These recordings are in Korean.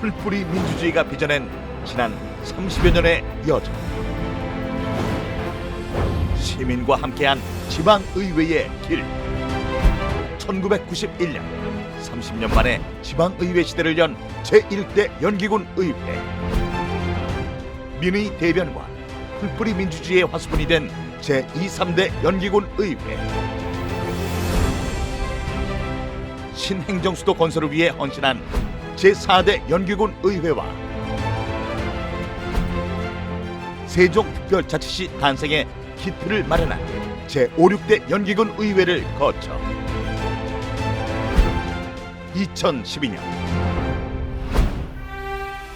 풀뿌리 민주주의가 빚어낸 지난 30여 년의 여정. 시민과 함께한 지방의회의 길. 1991년 30년 만에 지방의회 시대를 연 제1대 연기군 의회. 민의 대변과 풀뿌리 민주주의의 화수분이 된 제2, 3대 연기군 의회. 신행정수도 건설을 위해 헌신한 제4대 연기군 의회와 세종특별자치시 탄생의 기틀을 마련한 제5, 6대 연기군 의회를 거쳐 2012년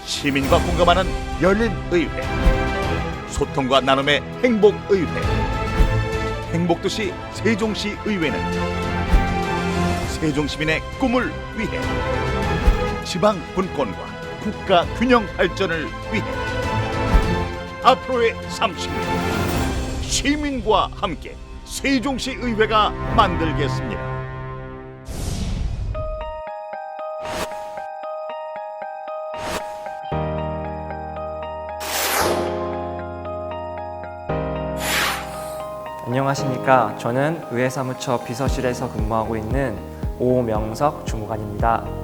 시민과 공감하는 열린 의회 소통과 나눔의 행복 의회 행복도시 세종시 의회는 세종 시민의 꿈을 위해 지방 분권과 국가 균형 발전을 위해 앞으로의 30년 시민과 함께 세종시 의회가 만들겠습니다. 안녕하십니까. 저는 의회사무처 비서실에서 근무하고 있는 오명석 주무관입니다.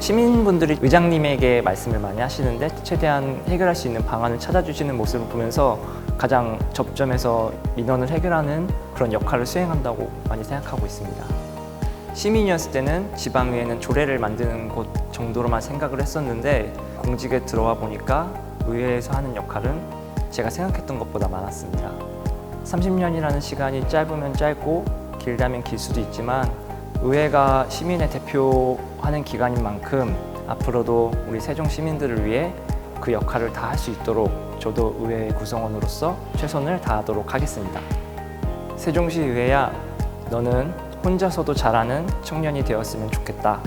시민분들이 의장님에게 말씀을 많이 하시는데 최대한 해결할 수 있는 방안을 찾아주시는 모습을 보면서 가장 접점에서 민원을 해결하는 그런 역할을 수행한다고 많이 생각하고 있습니다. 시민이었을 때는 지방의회는 조례를 만드는 곳 정도로만 생각을 했었는데 공직에 들어와 보니까 의회에서 하는 역할은 제가 생각했던 것보다 많았습니다. 30년이라는 시간이 짧으면 짧고 길다면 길 수도 있지만 의회가 시민의 대표하는 기관인 만큼 앞으로도 우리 세종 시민들을 위해 그 역할을 다 할 수 있도록 저도 의회 구성원으로서 최선을 다하도록 하겠습니다. 세종시 의회야, 너는 혼자서도 잘하는 청년이 되었으면 좋겠다.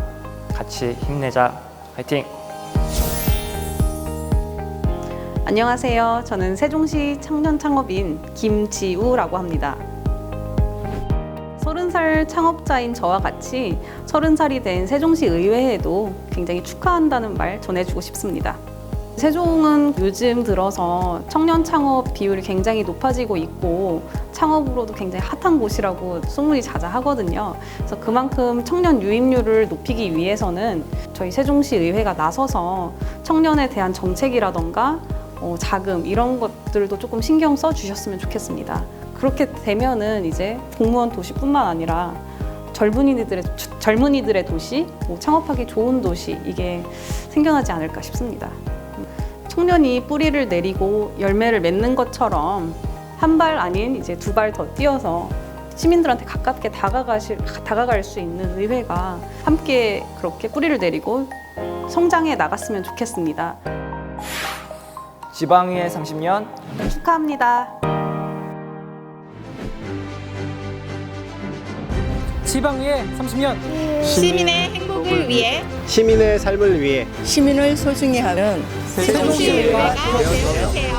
같이 힘내자. 화이팅! 안녕하세요. 저는 세종시 청년 창업인 김지우라고 합니다. 서른 살 창업자인 저와 같이 서른 살이 된 세종시 의회에도 굉장히 축하한다는 말 전해주고 싶습니다. 세종은 요즘 들어서 청년 창업 비율이 굉장히 높아지고 있고 창업으로도 굉장히 핫한 곳이라고 소문이 자자하거든요. 그래서 그만큼 청년 유입률을 높이기 위해서는 저희 세종시 의회가 나서서 청년에 대한 정책이라던가 어, 자금 이런 것들도 조금 신경 써 주셨으면 좋겠습니다. 그렇게 되면은 이제 공무원 도시뿐만 아니라 젊은이들의 젊은이들의 도시, 뭐 창업하기 좋은 도시 이게 생겨나지 않을까 싶습니다. 청년이 뿌리를 내리고 열매를 맺는 것처럼 한 발 아닌 이제 두 발 더 뛰어서 시민들한테 가깝게 다가가실 다가갈 수 있는 의회가 함께 그렇게 뿌리를 내리고 성장해 나갔으면 좋겠습니다. 지방의회 30년 축하합니다. 지방의회 30년 시민의 행복을 위해 시민의 삶을 위해 시민을 소중히 하는 세종시의회가 되어주세요.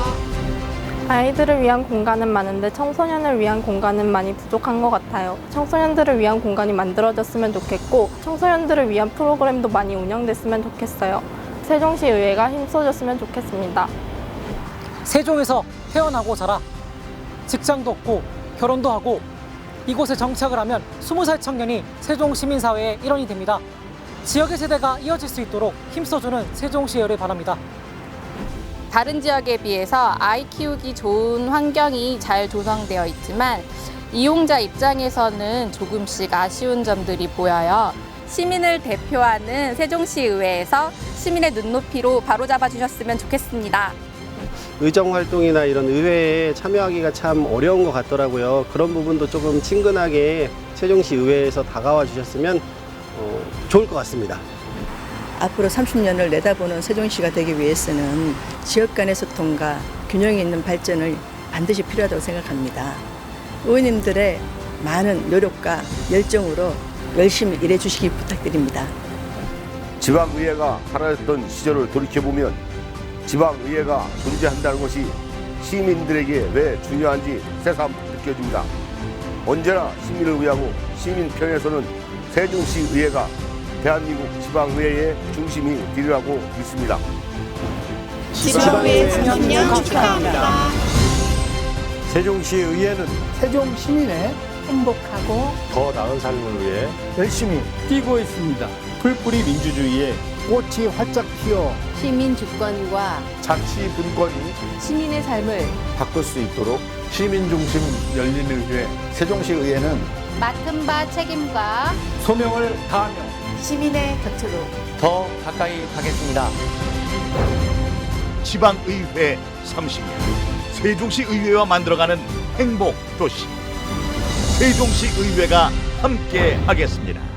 아이들을 위한 공간은 많은데 청소년을 위한 공간은 많이 부족한 것 같아요. 청소년들을 위한 공간이 만들어졌으면 좋겠고 청소년들을 위한 프로그램도 많이 운영됐으면 좋겠어요. 세종시 의회가 힘써줬으면 좋겠습니다. 세종에서 태어나고 자라 직장도 없고 결혼도 하고 이곳에 정착을 하면 20살 청년이 세종 시민사회의 일원이 됩니다. 지역의 세대가 이어질 수 있도록 힘써주는 세종시의회를 바랍니다. 다른 지역에 비해서 아이 키우기 좋은 환경이 잘 조성되어 있지만 이용자 입장에서는 조금씩 아쉬운 점들이 보여요. 시민을 대표하는 세종시 의회에서 시민의 눈높이로 바로잡아 주셨으면 좋겠습니다. 의정 활동이나 이런 의회에 참여하기가 참 어려운 것 같더라고요. 그런 부분도 조금 친근하게 세종시 의회에서 다가와 주셨으면 어, 좋을 것 같습니다. 앞으로 30년을 내다보는 세종시가 되기 위해서는 지역 간의 소통과 균형 있는 발전을 반드시 필요하다고 생각합니다. 의원님들의 많은 노력과 열정으로 열심히 일해 주시기 부탁드립니다. 지방의회가 사라졌던 시절을 돌이켜보면 지방의회가 존재한다는 것이 시민들에게 왜 중요한지 새삼 느껴집니다. 언제나 시민을 위하고 시민 편에서는 세종시의회가 대한민국 지방의회의 중심이 되리라고 믿습니다. 지방의회 30년 축하합니다. 세종시 의회는 세종 시민의 행복하고 더 나은 삶을 위해 열심히 뛰고 있습니다. 풀뿌리 민주주의의 꽃이 활짝 피어 시민 주권과 자치 분권이 시민의 삶을 바꿀 수 있도록 시민 중심 열린 의회 세종시 의회는 맡은 바 책임과 소명을 다하며 시민의 곁으로 더 가까이 가겠습니다. 지방의회 30년 세종시 의회와 만들어가는 행복 도시 세종시 의회가 함께 하겠습니다.